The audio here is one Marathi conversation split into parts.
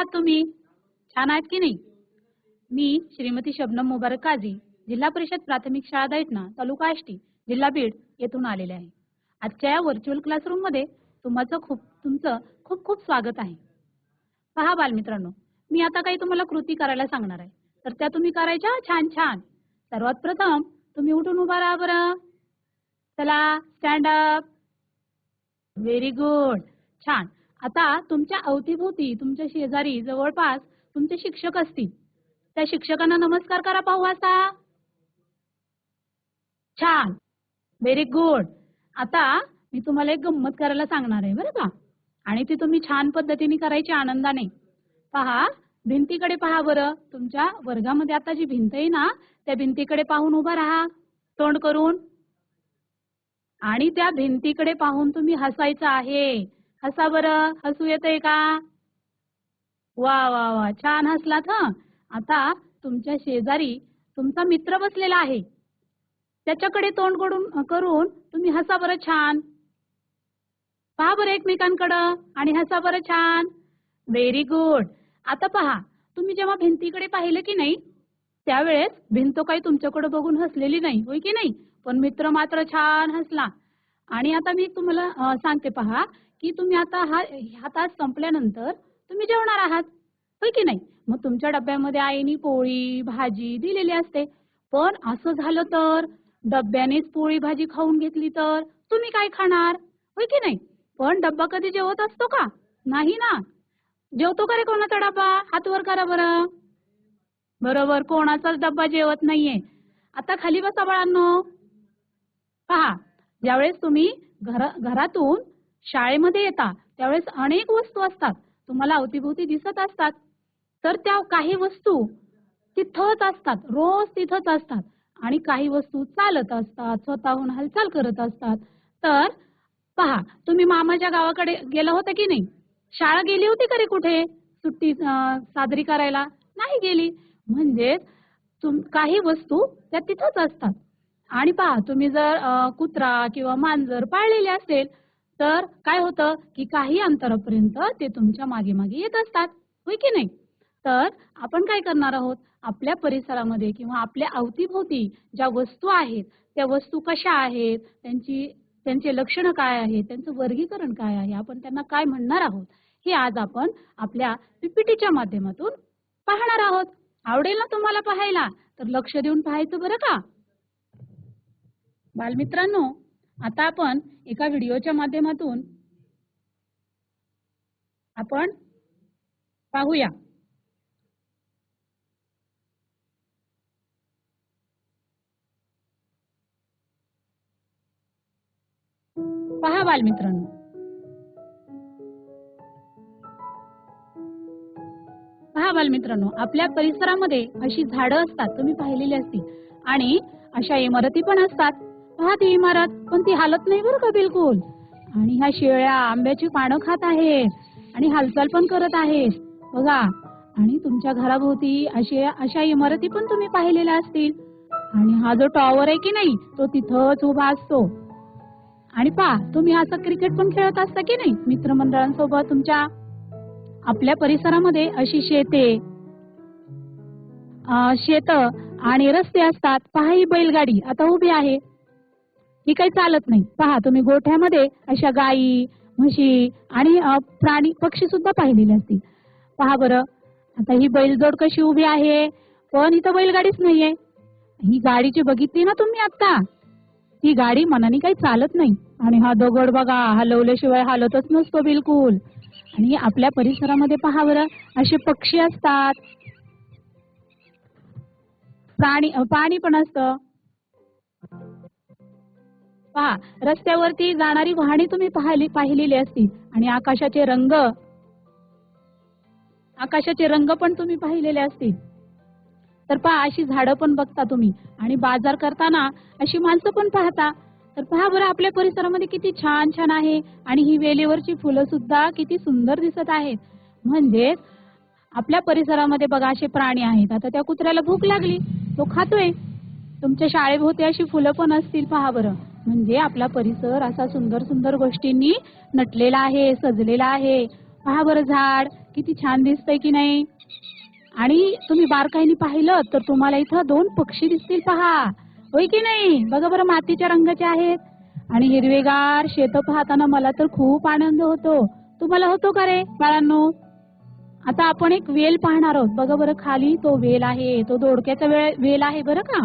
आहात तुम्ही? छान आहात की नाही? मी श्रीमती शबनम मुबारक काझी जिल्हा परिषद प्राथमिक शाळा दैठणा तालुका आष्टी जिल्हा बीड येथून आलेले आहे. आजच्या या व्हर्च्युअल क्लासरूममध्ये तुमचं खूप तुमचं खूप खूप स्वागत आहे. पहा बालमित्रांनो मी आता काही तुम्हाला कृती करायला सांगणार आहे. तर त्या तुम्ही करायच्या? छान छान. सर्वात प्रथम तुम्ही उठून उभा राहा बरं. चला स्टँड अप व्हेरी गुड छान. आता तुमच्या अवतीभोवती तुमच्या शेजारी जवळपास तुमचे शिक्षक असतील. त्या शिक्षकांना नमस्कार करा पाहू आता. छान. व्हेरी गुड आता मी तुम्हाला एक गंमत करायला सांगणार आहे बरं का? आणि ती तुम्ही छान पद्धतीने करायची आनंदाने. पहा भिंतीकडे पहा बरं. तुमच्या वर्गामध्ये आता जी भिंत आहे ना त्या भिंतीकडे पाहून उभा राहा. तोंड करून. आणि त्या भिंतीकडे पाहून तुम्ही हसायचं आहे. हसा बरं. हसू येतंय का? वा वा वा. छान हसलात हं. आता तुमच्या शेजारी तुमचा मित्र बसलेला आहे. त्याच्याकडे तोंड करून करून तुम्ही हसा बरं छान. पहा बरं एकमेकांकडं आणि हसा बरं छान. व्हेरी गुड आता पहा तुम्ही जेव्हा भिंतीकडे पाहिलं की नाही त्यावेळेस भिंत काही तुमच्याकडे बघून हसलेली नाही होय की नाही? पण मित्र मात्र छान हसला. आणि आता मी तुम्हाला सांगते पहा की तुम्ही आता हा ह्या तास संपल्यानंतर तुम्ही जेवणार आहात. होय की नाही? मग तुमच्या डब्यामध्ये आईनी पोळी भाजी दिलेली असते. पण असं झालं तर डब्यानेच पोळी भाजी खाऊन घेतली तर तुम्ही काय खाणार? होय की नाही? पण डब्बा कधी जेवत असतो का? नाही ना. जेवतो का रे कोणाचा डब्बा? हात वर करा बरं. बरोबर कोणाचाच डब्बा जेवत नाहीये. आता खाली बसा बाळांनो. पहा ज्यावेळेस तुम्ही घर घरातून शाळेमध्ये येता त्यावेळेस अनेक वस्तू असतात. तुम्हाला अवतीभोवती दिसत असतात. तर त्या काही वस्तू तिथंच असतात रोज तिथंच असतात. आणि काही वस्तू चालत असतात स्वतःहून हालचाल करत असतात. तर पहा तुम्ही मामाच्या गावाकडे गेला होता की नाही? शाळा गेली होती का रे कुठे? सुट्टी सादरी साजरी करायला? नाही गेली. म्हणजेच तुम काही वस्तू त्या तिथंच असतात. आणि पहा तुम्ही जर कुत्रा किंवा मांजर पाळलेले असेल तर काय होतं की काही अंतरापर्यंत ते तुमच्या मागे मागे येत असतात. होय की नाही? तर आपण काय करणार आहोत? आपल्या परिसरामध्ये किंवा आपल्या अवतीभोवती ज्या वस्तू आहेत त्या वस्तू कशा आहेत त्यांची त्यांचे लक्षणं काय आहेत त्यांचं वर्गीकरण काय आहे आपण त्यांना काय म्हणणार आहोत हे आज आपण आपल्या पीपीटीच्या माध्यमातून पाहणार आहोत. आवडेल ना तुम्हाला पाहायला? तर लक्ष देऊन पाहायचं बरं का? बालमित्रांनो आता आपण एका व्हिडिओच्या माध्यमातून आपण पाहूया. पहा बालमित्रांनो. पहा बालमित्रांनो आपल्या परिसरामध्ये अशी झाडं असतात तुम्ही पाहिलेली असतील. आणि अशा इमारती पण असतात. पहा ती इमारत पण ती हालत नाही बरं का बिलकुल. आणि ह्या शेळ्या आंब्याची पानं खात आहेत आणि हालचाल पण करत आहेत. बघा आणि तुमच्या घराभोवती अशा अशा इमारती पण तुम्ही पाहिलेल्या असतील. आणि हा जो टॉवर आहे की नाही तो तिथंच उभा असतो. आणि पहा तुम्ही असं क्रिकेट पण खेळत असता की नाही मित्रमंडळांसोबत तुमच्या आपल्या परिसरामध्ये अशी शेते शेत आणि रस्ते असतात. पहा ही बैलगाडी आता उभी आहे. ही काही चालत नाही. पहा तुम्ही गोठ्यामध्ये अशा गायी म्हशी आणि प्राणी पक्षी सुद्धा पाहिलेले असतील. पहा बरं आता ही बैलजोड कशी उभी आहे? पण इथं बैलगाडीच नाहीये. ही गाडीची बघितली ना तुम्ही आता? ही गाडी मनाने काही चालत नाही. आणि हा दगड बघा हलवल्याशिवाय हलतच नसतो बिलकुल. आणि आपल्या परिसरामध्ये पहा बरं असे पक्षी असतात. प्राणी पाणी पण असतं. पहा रस्त्यावरती जाणारी वाहने तुम्ही पाहिली पाहिलेली असतील. आणि आकाशाचे रंग आकाशाचे रंग पण तुम्ही पाहिलेले असतील. तर पहा अशी झाडं पण बघता तुम्ही. आणि बाजार करताना अशी माणसं पण पाहता. तर पहा बरं आपल्या परिसरामध्ये किती छान छान आहे. आणि ही वेलीवरची फुलं सुद्धा किती सुंदर दिसत आहेत. म्हणजेच आपल्या परिसरामध्ये बघा असे प्राणी आहेत. आता त्या कुत्र्याला भूक लागली. तो खातोय. तुमच्या शाळेभोवती अशी फुलं पण असतील पहा बरं. म्हणजे आपला परिसर असा सुंदर सुंदर गोष्टींनी नटलेला आहे सजलेला आहे. पहा बरं झाड किती छान दिसतंय की नाही? आणि तुम्ही बारकाईने पाहिलं तर तुम्हाला इथं दोन पक्षी दिसतील पहा. होय की नाही? बघा बरं मातीच्या रंगाचे आहेत. आणि हिरवेगार शेत पाहताना मला तर खूप आनंद होतो. तुम्हाला होतो का रे बाळांनो? आता आपण एक वेल पाहणार आहोत. बघा बरं खाली तो वेल आहे तो दोडक्याचा वेळ वेल आहे बरं का?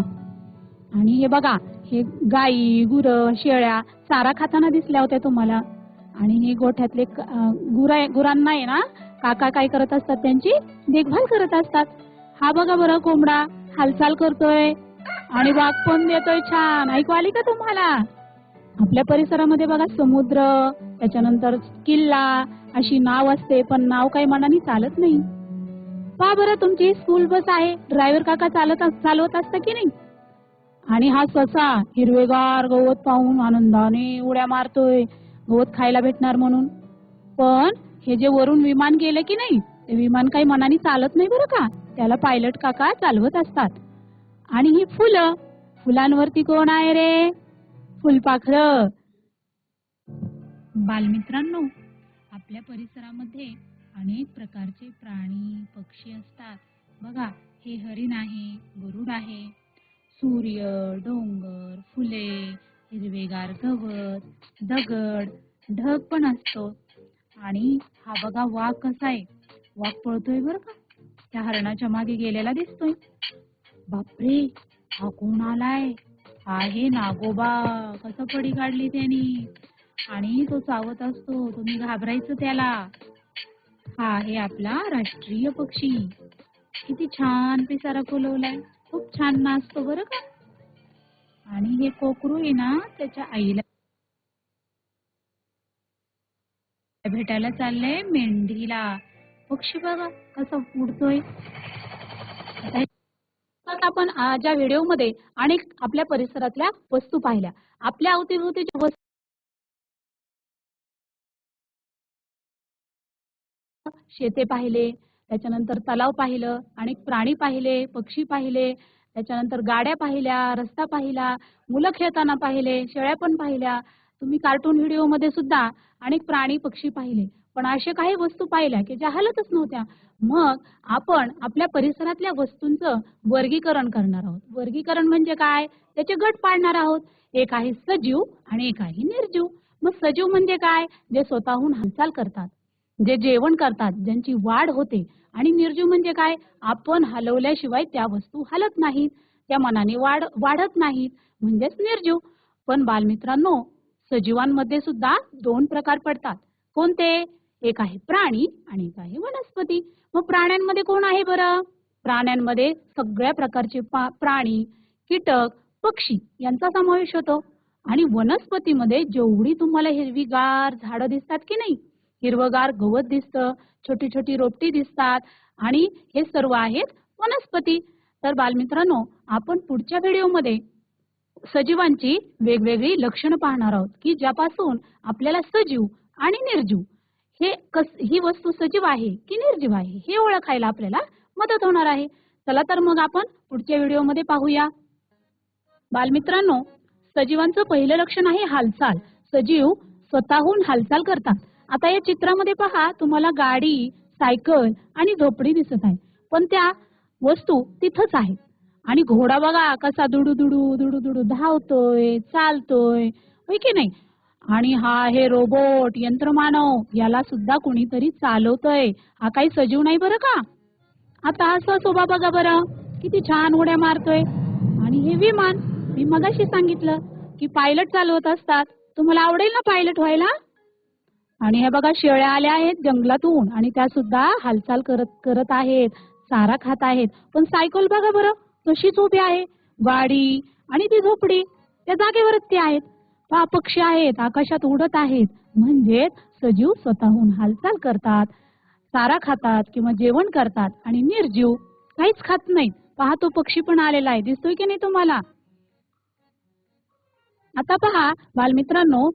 आणि हे बघा हे गाई गुर शेळ्या चारा खाताना दिसल्या होत्या तुम्हाला. आणि हे गोठ्यातले गुरा गुरांना आहे ना काका काय करत असतात त्यांची? देखभाल करत असतात. हा बघा बरं कोंबडा हालचाल करतोय आणि वाघ पण देतोय छान. ऐकू आली का तुम्हाला? आपल्या परिसरामध्ये बघा समुद्र त्याच्यानंतर किल्ला अशी नाव असते पण नाव काही मनाने चालत नाही. पा बरं तुमची स्कूल बस आहे. ड्रायव्हर काका चालत चालवत असतं की नाही? आणि हा ससा हिरवेगार गवत पाहून आनंदाने उड्या मारतोय. गवत खायला भेटणार म्हणून. पण हे जे वरून विमान गेलं की नाही ते विमान काही मनाने चालत नाही बरं का? त्याला पायलट काका चालवत असतात. आणि ही फुलं फुलांवरती कोण आहे रे? फुलपाखरं बालमित्रांनो आपल्या परिसरामध्ये अनेक प्रकारचे प्राणी पक्षी असतात. बघा हे हरिण आहे गरुड आहे. सूर्य डोंगर फुले हिरवेगार गवत दगड ढग पण असतो. आणि हा बघा वाघ कसा आहे. वाघ पळतोय बर का? त्या हरणाच्या मागे गेलेला दिसतोय. बापरे हा कोण आलाय? आहे नागोबा. कसं पडी काढली त्यानी? आणि तो चावत असतो. तुम्ही घाबरायचं त्याला. हा आहे आपला राष्ट्रीय पक्षी. किती छान पिसारा फुलवलाय खूप छान नाचतो बरं का? आणि हे कोकरू आहे ना त्याच्या आईला भेटायला चाललंय मेंढीला. पक्षी बघा कसा उडतोय. आपण आ, ज्या व्हिडिओमध्ये अनेक आपल्या परिसरातल्या वस्तू पाहिल्या. आपल्या अवतीभोवतीच्या वस्तू शेते पाहिले त्याच्यानंतर तलाव पाहिलं अनेक प्राणी पाहिले पक्षी पाहिले त्याच्यानंतर गाड्या पाहिल्या रस्ता पाहिला मुलं खेळताना पाहिले शेळ्या पण पाहिल्या. तुम्ही कार्टून व्हिडिओमध्ये सुद्धा अनेक प्राणी पक्षी पाहिले. पण अशा काही वस्तू पाहिल्या की ज्या हलतच नव्हत्या. मग आपण आपल्या परिसरातल्या वस्तूंचं वर्गीकरण करणार आहोत. वर्गीकरण म्हणजे काय? त्याचे गट पाडणार आहोत. एक आहे सजीव आणि एक आहे निर्जीव. मग सजीव म्हणजे काय? जे स्वतःहून हालचाल करतात. जे जेवण करतात ज्यांची वाढ होते. आणि निर्जीव म्हणजे काय? आपण हलवल्याशिवाय त्या वस्तू हलत नाहीत. त्या मनाने वाढ वाढत नाहीत. म्हणजेच निर्जीव. पण बालमित्रांनो सजीवांमध्ये सुद्धा दोन प्रकार पडतात. कोणते? एक आहे प्राणी आणि एक आहे वनस्पती. मग प्राण्यांमध्ये कोण आहे बरं? प्राण्यांमध्ये सगळ्या प्रकारचे पा- प्राणी कीटक पक्षी यांचा समावेश होतो. आणि वनस्पतीमध्ये जेवढी तुम्हाला हिरवीगार झाडं दिसतात की नाही हिरवगार गवत दिसतं छोटी छोटी रोपटी दिसतात आणि हे सर्व आहेत वनस्पती. तर बालमित्रांनो आपण पुढच्या व्हिडिओमध्ये सजीवांची वेगवेगळी लक्षणं पाहणार आहोत की ज्यापासून आपल्याला सजीव आणि निर्जीव हे कस ही वस्तू सजीव आहे की निर्जीव आहे हे ओळखायला आपल्याला मदत होणार आहे. चला तर मग आपण पुढच्या व्हिडिओमध्ये पाहूया. बालमित्रांनो सजीवांचं पहिलं लक्षण आहे हालचाल. सजीव स्वतःहून हालचाल करतात. आता या चित्रामध्ये पहा तुम्हाला गाडी सायकल आणि झोपडी दिसत आहे पण त्या वस्तू तिथंच आहेत. आणि घोडा बघा कसा दुडू दुडू दुडू दुडू धावतोय चालतोय होय की नाही? आणि हा हे रोबोट यंत्रमानव याला सुद्धा कुणीतरी चालवतोय. हा काही सजीव नाही बरं का? आता असा सोबा बघा बरं. किती छान उड्या मारतोय. आणि हे विमान मी मगाशी सांगितलं की पायलट चालवत असतात. तुम्हाला आवडेल ना पायलट व्हायला? आणि हे बघा शेळ्या आल्या आहेत जंगलातून आणि त्या सुद्धा हालचाल करत करत आहेत चारा खात आहेत. पण सायकल बघा बरं तशीच उभी आहे. गाडी आणि ती झोपडी त्या जागेवरच ते आहेत. पहा पक्षी आहेत आकाशात उडत आहेत. म्हणजेच सजीव स्वतःहून हालचाल करतात चारा खातात किंवा जेवण करतात आणि निर्जीव काहीच खात नाहीत. पहा तो पक्षी पण आलेला आहे. दिसतोय की नाही तुम्हाला? आता पहा बालमित्रांनो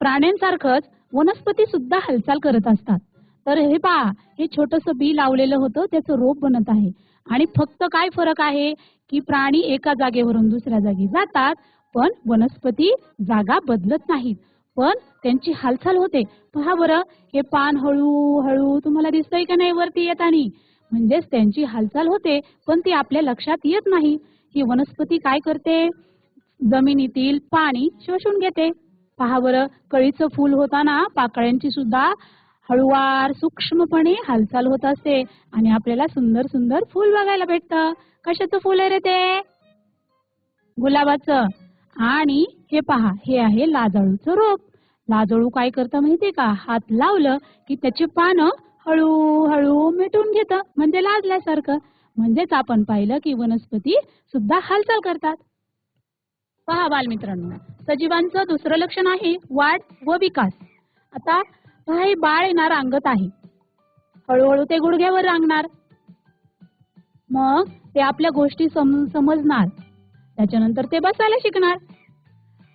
प्राण्यांसारखंच वनस्पती सुद्धा हालचाल करत असतात. तर हे पहा हे छोटस बी लावलेलं होतं त्याचं रोप बनत आहे. आणि फक्त काय फरक आहे? की प्राणी एका जागेवरून दुसऱ्या जागी जातात पण वनस्पती जागा बदलत नाहीत. पण त्यांची हालचाल होते. पहा बरं हे पान हळूहळू तुम्हाला दिसतंय का नाही वरती येतानी? म्हणजेच त्यांची हालचाल होते पण ती आपल्या लक्षात येत नाही. ही वनस्पती काय करते? जमिनीतील पाणी शोषून घेते. पहा बरं. कळीचं फूल होताना पाकळ्यांची सुद्धा हळुवार सूक्ष्मपणे हालचाल होत असते. आणि आपल्याला सुंदर सुंदर फूल बघायला भेटतं. कशाचं फूल आहे रे ते? गुलाबाचं. आणि हे पहा हे आहे लाजाळूचं रोप. लाजळू काय करतं माहितीये का? हात लावलं की त्याची पानं हळूहळू मिटून घेतं. म्हणजे लाजल्यासारखं. म्हणजेच आपण पाहिलं की वनस्पती सुद्धा हालचाल करतात. पहा बालमित्रांनो. सजीवांचं दुसरं लक्षण आहे वाढ व विकास. आता पहा हे बाळ येणार रांगत आहे. हळूहळू ते गुडघ्यावर रांगणार. मग ते आपल्या गोष्टी सम समजणार. त्याच्यानंतर ते बसायला शिकणार.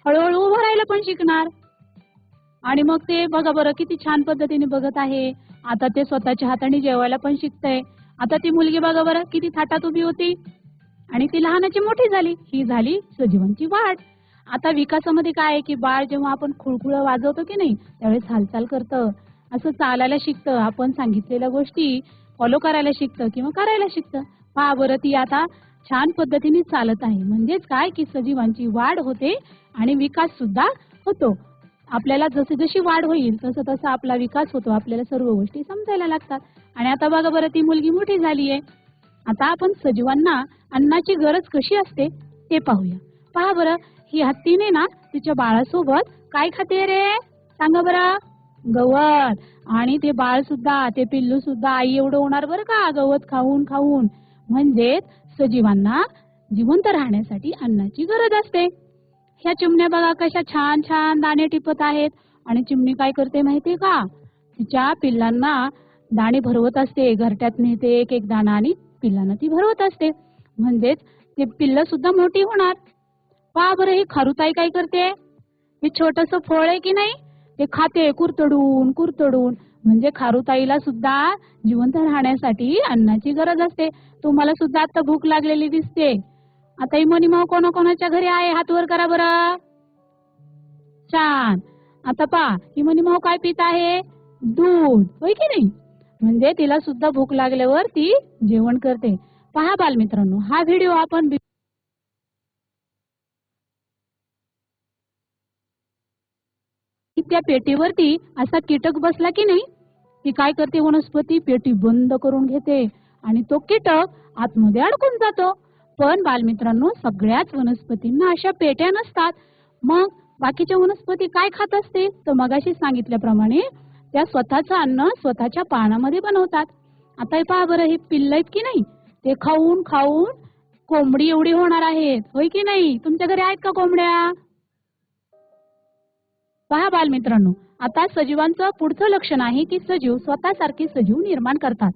हळूहळू उभं राहायला पण शिकणार. आणि मग ते बघा बरं किती छान पद्धतीने बघत आहे. आता ते स्वतःच्या हाताने जेवायला पण शिकतंय. आता ती मुलगी बघा बरं किती थाटात उभी होती. आणि ती लहानाची मोठी झाली. ही झाली सजीवांची वाढ आता विकासामध्ये काय आहे की बाळ जेव्हा आपण खुळखुळ वाजवतो की नाही त्यावेळेस हालचाल करतं. असं चालायला शिकतं. आपण सांगितलेल्या गोष्टी फॉलो करायला शिकतं किंवा करायला शिकतं. पहा बरं ती आता छान पद्धतीने चालत आहे. म्हणजेच काय की सजीवांची वाढ होते आणि विकास सुद्धा होतो. आपल्याला जशी जशी वाढ होईल तसं तसं आपला विकास होतो. आपल्याला सर्व गोष्टी समजायला लागतात. आणि आता बघा बरं ती मुलगी मोठी झाली आहे आता आपण सजीवांना अन्नाची गरज कशी असते ते पाहूया. पहा बरं ही हत्तीने ना तिच्या बाळासोबत काय खाते रे? सांगा बरं. गवत. आणि ते बाळ सुद्धा ते पिल्लू सुद्धा आई एवढं होणार बरं का? गवत खाऊन खाऊन. म्हणजेच सजीवांना जिवंत राहण्यासाठी अन्नाची गरज असते. ह्या चिमण्या बघा कशा छान छान दाणे टिपत आहेत. आणि चिमणी काय करते माहितीये का? तिच्या पिल्लांना दाणे भरवत असते घरट्यात नेते एक एक दाणा आणि पिल्लांना ती भरवत असते. म्हणजेच ते पिल्ल सुद्धा मोठी होणार. पहा बरं ही खारुताई काय करते? हे छोटस फळ आहे की नाही? ते खाते कुरतडून कुरतडून. म्हणजे खारुताईला सुद्धा जिवंत राहण्यासाठी अन्नाची गरज असते. तुम्हाला सुद्धा आता भूक लागलेली दिसते. आता ही मनी माव कोणाकोणाच्या घरी आहे? हात वर करा बरं. छान. आता पा ही मनी माव काय पित आहे? दूध. होय की नाही? म्हणजे तिला सुद्धा भूक लागल्यावर ती जेवण करते. पहा बालमित्रांनो हा व्हिडिओ आपण की त्या पेटीवरती असा कीटक बसला की नाही? ती काय करते? वनस्पती पेटी बंद करून घेते आणि तो कीटक आतमध्ये अडकून जातो. पण बालमित्रांनो सगळ्याच वनस्पतींना अशा पेट्या नसतात. मग बाकीच्या वनस्पती काय खात असते? तर मगाशी सांगितल्याप्रमाणे त्या स्वतःचं अन्न स्वतःच्या पानामध्ये बनवतात. आता पहा बरं हे पिल्ल आहेत की नाही? ते खाऊन खाऊन कोंबडी एवढी होणार आहेत होय की नाही? तुमच्या घरी आहेत का कोंबड्या? पहा बालमित्रांनो आता सजीवांचं पुढचं लक्षण आहे की सजीव स्वतःसारखे सजीव निर्माण करतात.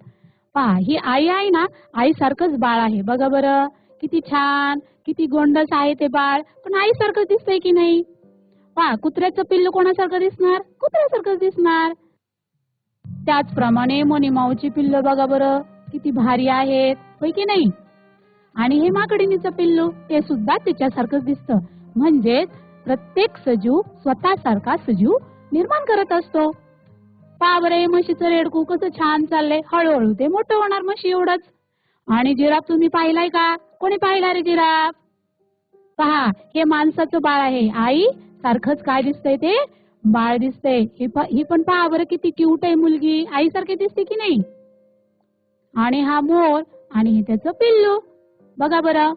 पहा ही आई आहे ना आईसारखंच बाळ आहे. बघा बरं किती छान किती गोंडस आहे ते बाळ. पण आईसारखंच दिसतंय की नाही? पहा कुत्र्याचं पिल्लू कोणासारखं दिसणार? कुत्र्यासारखं दिसणार. त्याचप्रमाणे मोनीमाऊची पिल्ल बघा बरं किती भारी आहेत. होय की नाही? आणि हे माकडिनीचं पिल्लू ते सुद्धा तिच्यासारखंच दिसतं. म्हणजेच प्रत्येक सजीव स्वतःसारखा सजीव निर्माण करत असतो. पावरे म्हशीचं रेडकू कसं छान चाललंय. हळूहळू ते मोठं होणार म्हशी एवढंच. आणि जिराफ तुम्ही पाहिलाय का? कोणी पाहिला रे जिराफ? पहा हे माणसाचं बाळ आहे. आई सारखंच काय दिसतंय ते? बाळ दिसतंय. ही पण पहा बरं किती क्यूट आहे मुलगी. आईसारखी दिसते की नाही? आणि हा मोर आणि हे त्याचं पिल्लू. बघा बरं.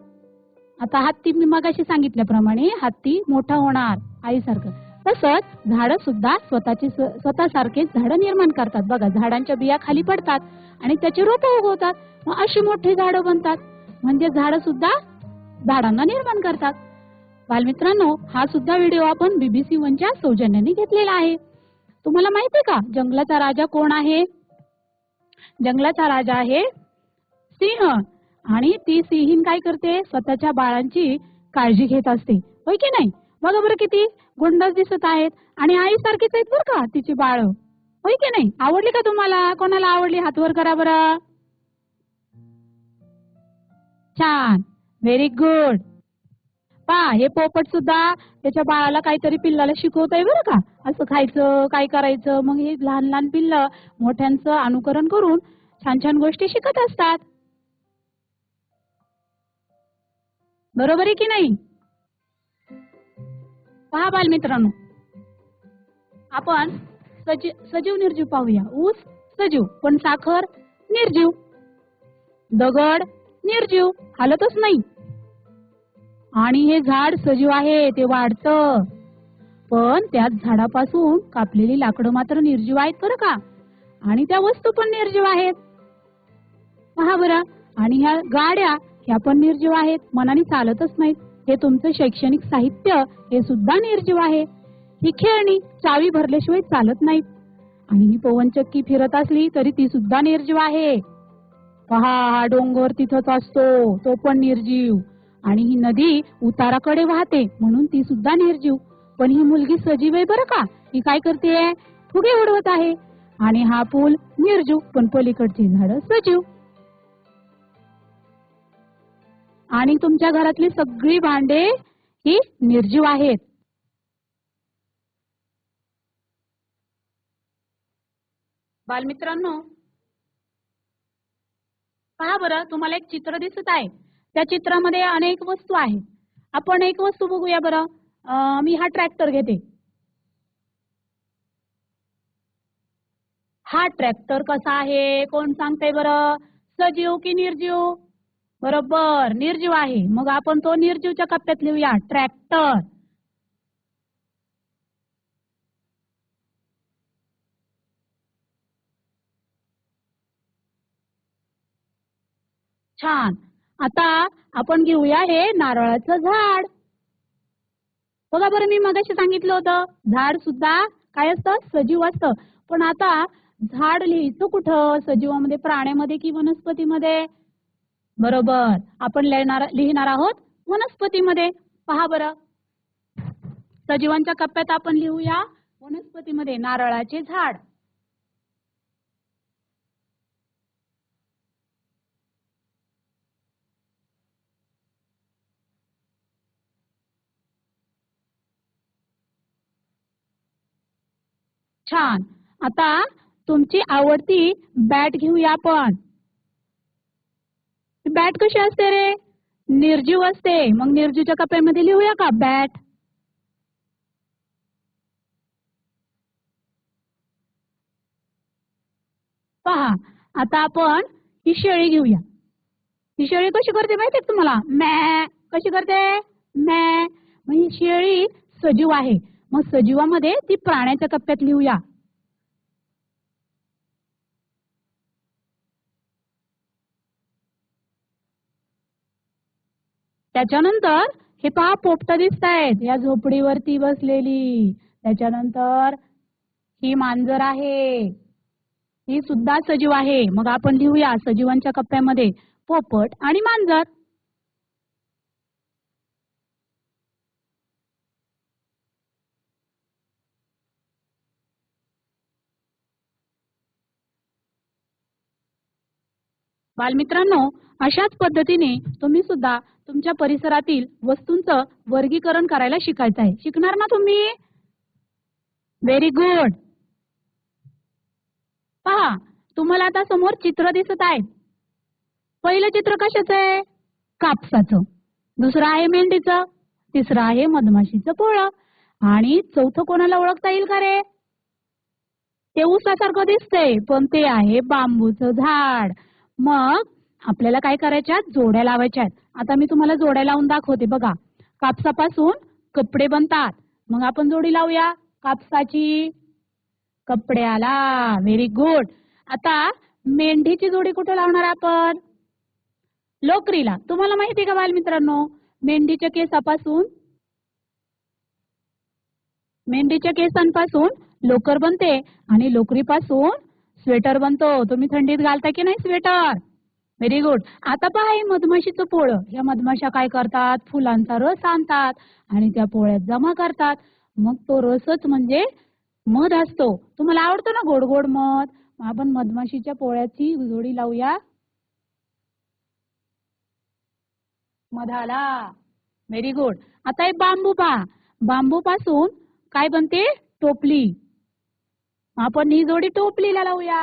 आता हत्ती मी मगाशी सांगितल्याप्रमाणे हत्ती मोठा होणार आईसारखं. तसंच झाडं सुद्धा स्वतःची स्वतःसारखेच झाडं निर्माण करतात. बघा झाडांच्या बिया खाली पडतात आणि त्याचे रोपं उगवतात. मग अशी मोठी झाडं बनतात. म्हणजे झाडं सुद्धा झाडांना निर्माण करतात. बालमित्रांनो हा सुद्धा व्हिडिओ आपण बीबीसी वनच्या सौजन्याने घेतलेला आहे. तुम्हाला माहिती का जंगलाचा राजा कोण आहे? जंगलाचा राजा आहे सिंह. आणि ती सिंहीण काय करते? स्वतःच्या बाळांची काळजी घेत असते. होय की नाही? बघा बरं किती गुंडच दिसत आहेत. आणि आईसारखीच आहेत बरं का तिची बाळ. होय की नाही? आवडली का तुम्हाला? कोणाला आवडली? हात वर करा बरं. छान. व्हेरी गुड पहा हे पोपट सुद्धा त्याच्या बाळाला काहीतरी पिल्लाला शिकवतंय बरं का. असं खायचं काय करायचं मग हे लहान लहान पिल्लं मोठ्यांचं अनुकरण करून छान छान गोष्टी शिकत असतात. बरोबर आहे की नाही? पहा बालमित्रांनो. आपण सजीव सजीव निर्जीव पाहूया. ऊस सजीव पण साखर निर्जीव. दगड निर्जीव हालतच नाही. आणि हे झाड सजीव आहे ते वाढतं. पण त्याच झाडापासून कापलेली लाकडं मात्र निर्जीव आहेत बरं का? आणि त्या वस्तू पण निर्जीव आहेत. पहा बरं आणि ह्या गाड्या ह्या पण निर्जीव आहेत. मनाने चालतच नाहीत. हे तुमचं शैक्षणिक साहित्य हे सुद्धा निर्जीव आहे. ही खेळणी चावी भरल्याशिवाय चालत नाहीत. आणि ही पवनचक्की फिरत असली तरी ती सुद्धा निर्जीव आहे. पहा हा डोंगर तिथंच असतो. तो पण निर्जीव. आणि ही नदी उताराकडे वाहते म्हणून ती सुद्धा निर्जीव. पण ही मुलगी सजीव आहे बरं का? ही काय करते? फुगे उडवत आहे. आणि हा पूल निर्जीव पण पलीकडची झाडं सजीव. आणि तुमच्या घरातली सगळी भांडे ही निर्जीव आहेत. बालमित्रांनो पहा बरं तुम्हाला एक चित्र दिसत आहे. त्या चित्रामध्ये अनेक वस्तू आहेत. आपण एक वस्तू बघूया बरं. मी हा ट्रॅक्टर घेते. हा ट्रॅक्टर कसा आहे? कोण सांगते बरं? सजीव की निर्जीव? बरोबर निर्जीव आहे. मग आपण तो निर्जीवच्या कप्प्यात लिहूया. ट्रॅक्टर. छान. आता आपण घेऊया हे नारळाचं झाड. बघा बरं मी मगाशी सांगितलं होतं झाड सुद्धा काय असतं? सजीव असतं. पण आता झाड लिहायचं कुठं? सजीवामध्ये प्राण्यामध्ये की वनस्पतीमध्ये? बरोबर. आपण लिहिणार लिहिणार आहोत वनस्पतीमध्ये. पहा बरं. सजीवांच्या कप्प्यात आपण लिहूया वनस्पतीमध्ये नारळाचे झाड. छान. आता तुमची आवडती बॅट घेऊया आपण. बॅट कशी असते रे? निर्जीव असते. मग निर्जीवच्या कप्प्यामध्ये लिहूया का बॅट पहा आता आपण ही शेळी घेऊया. ही शेळी कशी करते माहितीये तुम्हाला? मॅ कशी करते? मॅ म्हणजे शेळी सजीव आहे. मग सजीवामध्ये ती प्राण्याच्या कप्प्यात लिहूया. त्याच्यानंतर हे पहा पोपट दिसत आहेत. या झोपडीवरती बसलेली. त्याच्यानंतर ही मांजर आहे. ही सुद्धा सजीव आहे. मग आपण लिहूया सजीवांच्या कप्प्यामध्ये पोपट आणि मांजर. बालमित्रांनो अशाच पद्धतीने तुम्ही सुद्धा तुमच्या परिसरातील वस्तूंचं वर्गीकरण करायला शिकायचं आहे. शिकणार ना तुम्ही? व्हेरी गुड पहा तुम्हाला आता समोर चित्र दिसत आहे. पहिलं चित्र कशाचं आहे? कापसाचं. दुसरं आहे मेंढीचं. तिसरं आहे मधमाशीचं पोळं. आणि चौथं कोणाला ओळखता येईल का रे? ते उसासारखं दिसतंय पण ते आहे बांबूचं झाड. मग आपल्याला काय करायच्या जोड्या लावायच्या आहेत. आता मी तुम्हाला जोड्या लावून दाखवते बघा. कापसापासून कपडे बनतात. मग आपण जोडी लावूया. कापसाची कपड्याला. व्हेरी गुड आता मेंढीची जोडी कुठे लावणार आपण? लोकरीला. तुम्हाला माहिती आहे का बालमित्रांनो? मेंढीच्या केसापासून मेंढीच्या केसांपासून लोकर बनते आणि लोकरीपासून स्वेटर बनतो. तुम्ही थंडीत घालता की नाही स्वेटर? व्हेरी गुड आता पहा हे मधमाशीचं पोळं. या मधमाशा काय करतात? फुलांचा रस आणतात आणि त्या पोळ्यात जमा करतात. मग तो रसच म्हणजे मध असतो. तुम्हाला आवडतो ना गोड गोड मध? आपण मधमाशीच्या पोळ्याची जोडी लावूया. मधाला. व्हेरी गुड आता हे बांबू पहा. बांबू पासून काय बनते? टोपली. आपण ही जोडी टोपलीला लावूया.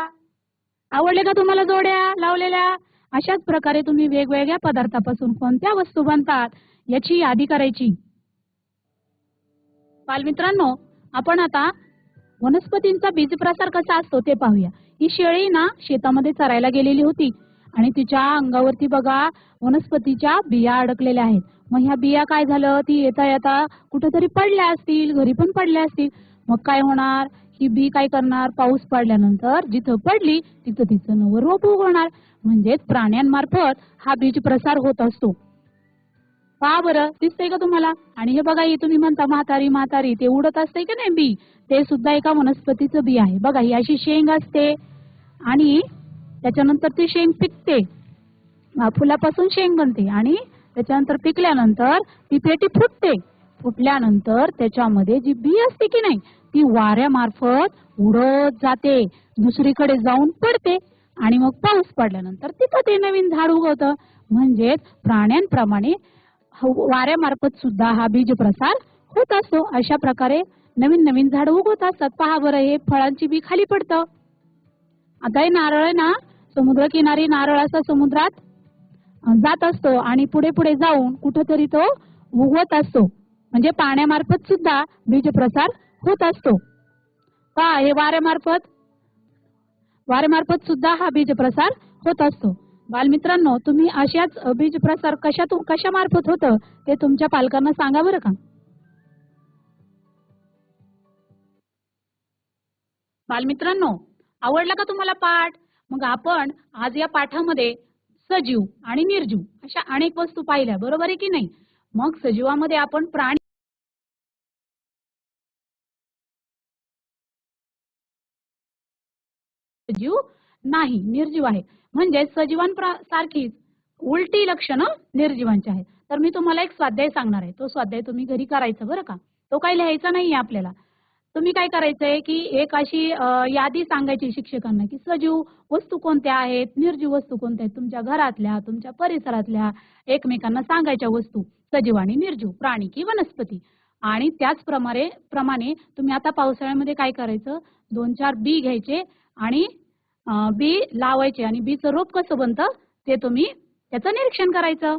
आवडले का तुम्हाला जोड्या लावलेल्या? अशाच प्रकारे तुम्ही वेगवेगळ्या पदार्थापासून कोणत्या वस्तू बनतात याची यादी करायची. बालमित्रांनो आपण आता वनस्पतींचा बीजप्रसार कसा असतो ते पाहूया. ही शेळी ना शेतामध्ये चरायला गेलेली होती आणि तिच्या अंगावरती बघा वनस्पतीच्या बिया अडकलेल्या आहेत. मग ह्या बिया काय झालं? ती येता येता कुठेतरी पडल्या असतील घरी पण पडल्या असतील. मग काय होणार? की बी काय करणार? पाऊस पडल्यानंतर जिथं पडली तिथं तिचं नवं रोप उगवणार. म्हणजेच प्राण्यांमार्फत हा बीज प्रसार होत असतो. पहा बरं? दिसतंय का तुम्हाला? आणि हे बघा हे तुम्ही म्हणता म्हातारी म्हातारी ते उडत असते का नाही बी? ते सुद्धा एका वनस्पतीचं बी आहे. बघा ही अशी शेंग असते. आणि त्याच्यानंतर ती शेंग पिकते. फुलापासून शेंग बनते. आणि त्याच्यानंतर पिकल्यानंतर ती पेटी फुटते. फुटल्यानंतर त्याच्यामध्ये जी बी असते की नाही ती वाऱ्यामार्फत उडत जाते. दुसरीकडे जाऊन पडते आणि मग पाऊस पडल्यानंतर तिथं ते नवीन झाड उगवतं. म्हणजेच प्राण्यांप्रमाणे वाऱ्यामार्फत सुद्धा हा बीज प्रसार होत असतो. अशा प्रकारे नवीन नवीन झाड उगवत असतात. पहा बरं हे फळांची बी खाली पडतं. आता हे नारळ आहे ना समुद्रकिनारी नारळ असा समुद्रात जात असतो आणि पुढे पुढे जाऊन कुठेतरी तो उगवत असतो. म्हणजे पाण्यामार्फत सुद्धा बीज प्रसार होत असतो. पहा हे वाऱ्यामार्फत? वाऱ्यामार्फत सुद्धा हा बीज प्रसार होत असतो. बालमित्रांनो तुम्ही अशाच बीज प्रसार कशातून कशामार्फत होतं ते तुमच्या पालकांना सांगा बरं का? बालमित्रांनो आवडला का तुम्हाला पाठ? मग आपण आज या पाठामध्ये सजीव आणि निर्जीव अशा अनेक वस्तू पाहिल्या. बरोबर आहे की नाही? मग सजीवामध्ये आपण प्राणी सजीव नाही निर्जीव आहे. म्हणजे सजीवांसारखीच सारखीच उलटी लक्षणं निर्जीवांची आहेत. तर मी तुम्हाला एक स्वाध्याय सांगणार आहे. तो स्वाध्याय तुम्ही घरी करायचा बरं का? तो काही लिहायचा नाहीये आपल्याला. तुम्ही काय करायचंय की एक अशी यादी सांगायची शिक्षकांना की सजीव वस्तू कोणत्या आहेत? निर्जीव वस्तू कोणत्या आहेत? तुमच्या घरातल्या तुमच्या परिसरातल्या एकमेकांना सांगायच्या वस्तू. सजीव आणि निर्जीव प्राणी की वनस्पती. आणि त्याचप्रमाणे प्रमाणे तुम्ही आता पावसाळ्यामध्ये काय करायचं? दोन चार बी घ्यायचे आणि बी लावायचे आणि बीचं रोप कसं बनतं ते तुम्ही त्याचं निरीक्षण करायचं.